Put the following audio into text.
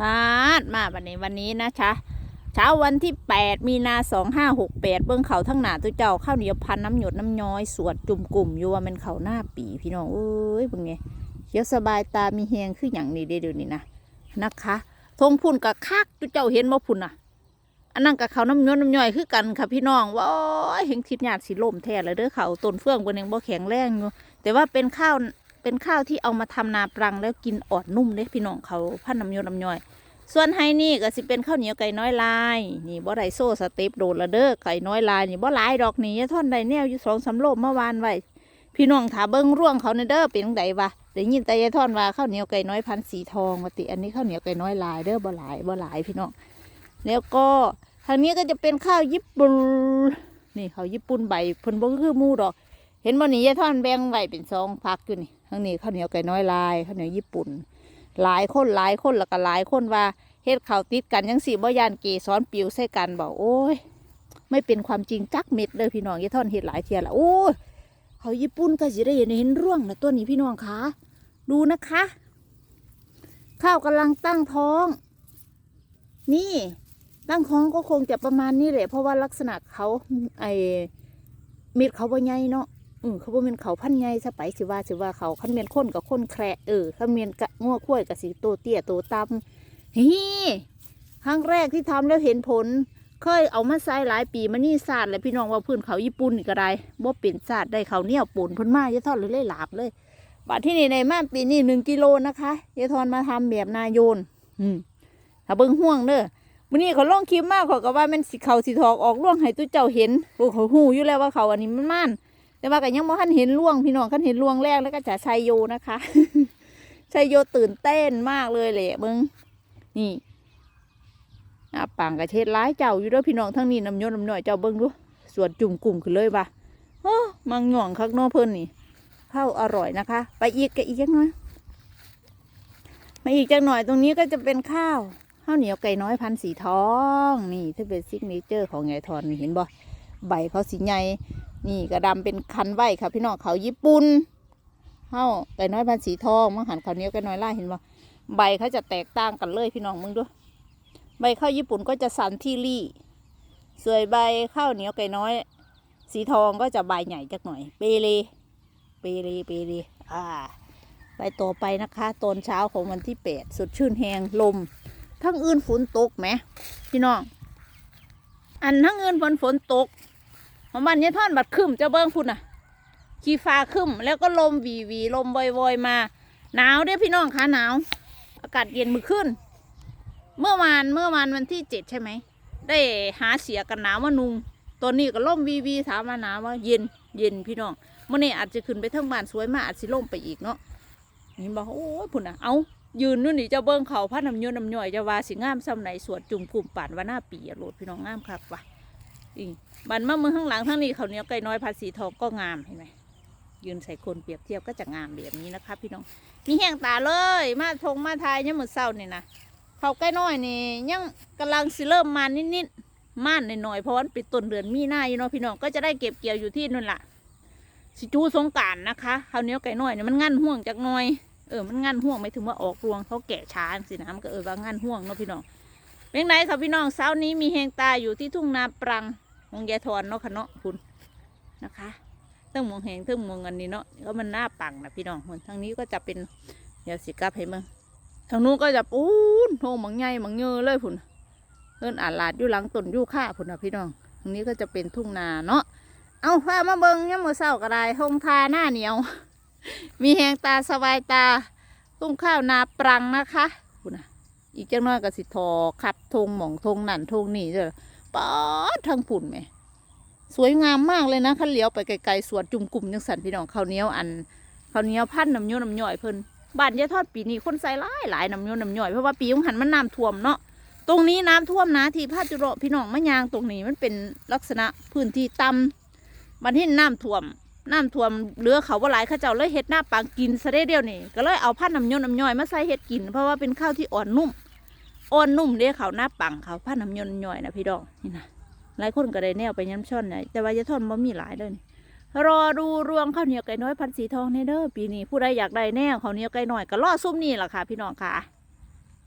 พาดมาวันนี้วันนี้นะจ๊ะเช้าวันที่ 8 มีนา2568เบื้องเขาทั้งหนาตัวเจ้าข้าวเหนียวพันน้ำหยดน้ำย้อยสวดจุ่มกลุ่มอยู่ว่ามันเขาหน้าปีพี่น้องเอ้ยเป็นไงเขียวสบายตามีแหงคืออย่างนี้เด้อเดี๋ยวนี้นะนะคะทงพุ่นกับคักตัวเจ้าเห็นบ่พุ่นอะอันนั้นกับเขาน้ำย้อนน้ำย่อยคือกันค่ะพี่น้องว้าเห็นทิศญาติสิลมแท้เลยเด้อเขาต้นเฟื่องบนยังบ่แข็งแรงอยู่แต่ว่าเป็นข้าว เป็นข้าวที่เอามาทำนาปรังแล้วกินอ่อนนุ่มเด้พี่น้องเขาพันน้ำยนน้ำย่อย ส่วนไฮนี่ก็สิเป็นข้าวเหนียวไก่น้อยลาย นี่บ่ได้โซ่สเต็ปโดดละเด้อไก่น้อยลายนี่บ่หลายดอกนี่ยาท่อนได้แนวอยู่สองสามโลเมื่อวานไว้พี่น้องถาเบิ้งร่วงเขาในเด้อเป็นจั่งใดวะได้ยินแต่ยายท่อนว่าข้าวเหนียวไก่น้อยพันสีทองว่าติอันนี้ข้าวเหนียวไก่น้อยลายเด้อบ่หลายบ่หลายพี่น้องแล้วก็ทางนี้ก็จะเป็นข้าวญี่ปุ่นนี่ข้าวญี่ปุ่นใบเพิ่นบ่คือมูดอก เห็นบ่นี่ยายท่อนแบ่งไว้เป็นสองพักอยู่นี่ ทางนี้ข้าวเหนียวไก่น้อยลายข้าวเหนียวญี่ปุ่น หลายคนหลายคนแล้วก็หลายคนว่าเฮ็ดข่าวติดกันยังสี่บ่ยานเกซ้อนปิวใส่กันบอกโอ้ยไม่เป็นความจริงจักเม็ดเลยพี่น้องยี่ท่อนเฮ็ดหลายเทียละโอ้ยเขาญี่ปุ่นก็สิได้เห็นเห็นร่วงนะตัวนี้พี่น้องคะดูนะคะ ข้าวกำลังตั้งท้อง นี่ตั้งท้องก็คงจะประมาณนี้แหละเพราะว่าลักษณะเขาไอเม็ดเขาบ่ใหญ่เนาะ อือเขาบ่เป็นเขาพันใหญ่สไปสิว่าสิว่าเขาคันเมียนข้นกับข้นแคระเออคันเมียนกะงัวข้วกับสิโตเตี้ยโตต่ำฮีครั้งแรกที่ทำแล้วเห็นผล เคยเอามาใส่หลายปีมานี่ศาสตร์แล้วพี่น้องว่าพื้นเขาญี่ปุ่นนี่ก็ได้บ่เป็นศาสตร์ได้เขาเนี่ยปนพิ่นมาเยายทอนเลยเลยหลาบเลยบาทที่นี่ในมาปีนี้หนึ่งกิโลนะคะยายทอนมาทำแบบนายโยน อืมถ้าเบิ่งห่วงเด้อมื้อนี้เขาล่องคลิปมากเขาก็ว่ามันสิเขาสิถอกออกล่วงให้ตุ้เจ้าเห็นโอ้เขาหูอยู่แล้วว่าเขาอันนี้มันม่าน แต่ว่าก็ยังบ่ทันเห็นล่วงพี่น้องคันเห็นล่วงแรกแล้วก็จะชัยโยนะคะชัยโยตื่นเต้นมากเลยแหละเบิ่งนี่อาปังกระเทศร้ายเจ้าอยู่ด้วยพี่น้องทั้งนี้น้ำยนน้ำหน่อยเจ้าเบิ้งดูสวนจุ่มกลุ่มขึ้นเลยวะโอ้มังหย่องคักเนอเพิ่นนี่ข้าวอร่อยนะคะ ไปอีกกะอีกจักหน่อยมาอีกจักหน่อยตรงนี้ก็จะเป็นข้าวข้าวเหนียวไก่น้อยพันสีทอง นี่ที่เป็นซิกเนเจอร์ของไงทอนนี่เห็นบ่ใบเขาสีใหญ่ นี่กระดำเป็นคันไว้ค่ะพี่น้องเขาญี่ปุ่นข้าวไก่น้อยพันสีทองมังหันเขาเหนียวไก่น้อยล่าเห็นบ่ใบเขาจะแตกต่างกันเลยพี่น้องมึงดูใบข้าวญี่ปุ่นก็จะสันที่รี่สวยใบข้าวเหนียวไก่น้อย สีทองก็จะใบใหญ่จักหน่อย เปเลเปเลเปเลอ่าไปต่อไปนะคะ ตอนเช้าของวันที่แปดสดชื่นแหงลม ทั้งอื่นฝนตกไหมพี่น้อง อันทั้งอื่นฝนฝนตก ของมันนี่ยท่อนบัดขึ้นจะเบิ้งพุ่นอะขี้ฟ้าขึ้นแล้วก็ลมวีวีลมวอยๆมา หนาวเด้พี่น้องคะหนาว อากาศเย็นมือขึ้น เมื่อวานเมื่อวานวันที่เจ็ดใช่ไหม ได้หาเสียกันหนาวมานุงตอนนี้ก็ล่มวีวีถามมาหนาวว่าเย็นเย็นพี่น้องเมื่อนี้อาจจะขึ้นไปทั้งบ้านสวยมากอาจจะล่มไปอีกเนาะนี่บอกโอ้ยพุ่นอะเอายืนนู่นนี่เจะเบิ้งเขาพัดน้ำยนน้ำย่อยจะว่าสิงามซ้ำไหนสวดจุ่มกลุ่มป่านว่าหน้าปีอะโหลดพี่น้องงามครับว่ะ อีบันมามือข้างหลังทั้งนี้เขาวเหนี้ยวไก่น้อยภาษีทองก็งามเห็นไหมยืนใส่คนเปรียบเทียบก็จะงามแบบนี้นะคะ พี่น้องมีแห้งตาเลย มาทงมาทายเนี่ยามมือเศร้านี่นะเขาใกล้น้อยนี่ยังกำลังสิเริ่มมานิดๆม่านหน่อยๆเพราะว่ามันปิดต้นเดือนมีหน้าอยู่เนาะพี่น้องก็จะได้เก็บเกี่ยวอยู่ที่นั่นแหละสิจูสงการนะคะคราวเหนี้ยไก่น้อยเนี่ยมันงันห่วงจากหน่อยเออมันงันห่วงไม่ถึงว่าออกรวงเขาแก่ช้าสินะมันก็เออว่างันห่วงเนาะพี่น้องเป็นไงครับพี่น้องเช้านี้มีแหงตาอยู่ที่ทุ่งนาปรัง มงยายทอนเนาะค่ะเนาะคุณนะคะเทั้งมองแหงเทั้งมองอันนี้เนาะก็มันหน้าปังนะพี่น้องคนทางนี้ก็จะเป็นเดี๋ยวสิกลับให้มึงทางนู้นก็จะปูนโทงมังใหญ่มังเยอเลยพุ่นเอินอาลาดอยู่หลังต้นยูค่าพุ่นนะพี่น้องทางนี้ก็จะเป็นทุ่งนาเนาะเอาพามาเบิงเนี่ยามมือเศร้าก็ได้ทงทาหน้าเหนียว มีแหงตาสบายตาตุ้งข้าวนาปรังนะคะพุ่นนะอีกจังน้อยก็สิทอขับทงหม่องทงนั่นทงนี่เด้อ ป๊อดทางพุ่นไหมสวยงามมากเลยนะขันเลี้ยวไปไกลๆสวนจุ่มกลุ่มจังสันพี่น้องข้าวเหนียวอันข้าวเหนียวพันน้ำโยน้ำย่อยเพิ่นบ้านยายทอดปีนี้คนใส่หลายหลายน้ำโยนน้ำย่อยเพราะว่าปีของหันมันน้ำท่วมเนาะตรงนี้น้ำท่วมนะที่พาจุโรพี่น้องมะยางตรงนี้มันเป็นลักษณะพื้นที่ต่ำบันที่น้ำท่วมน้ำท่วมเหลือเขาว่าหลายข้าเจ้าเลยเฮ็ดหน้าปังกินซะได้เดียวนี่ก็เลยเอาพันน้ำโยนน้ำย่อยมาใส่เฮ็ดกิน เพราะว่าเป็นข้าวที่อ่อนนุ่ม อ่อนนุ่มเด้เขาหน้าปังเขาพันน้ำยนน้ำย่อยนะพี่ดองนี่นะหลายคนก็ได้แนวไปย้ำช่อนนะแต่ว่ายายทอดบ่มีหลายเลยรอดูรวงข้าวเหนียวไก่น้อยพันสีทองในเด้อปีนี้ผู้ใดอยากได้แน่ข้าวเหนียวไก่น้อยก็รอซุ่มนี่แหละค่ะ พี่น้องค่ะ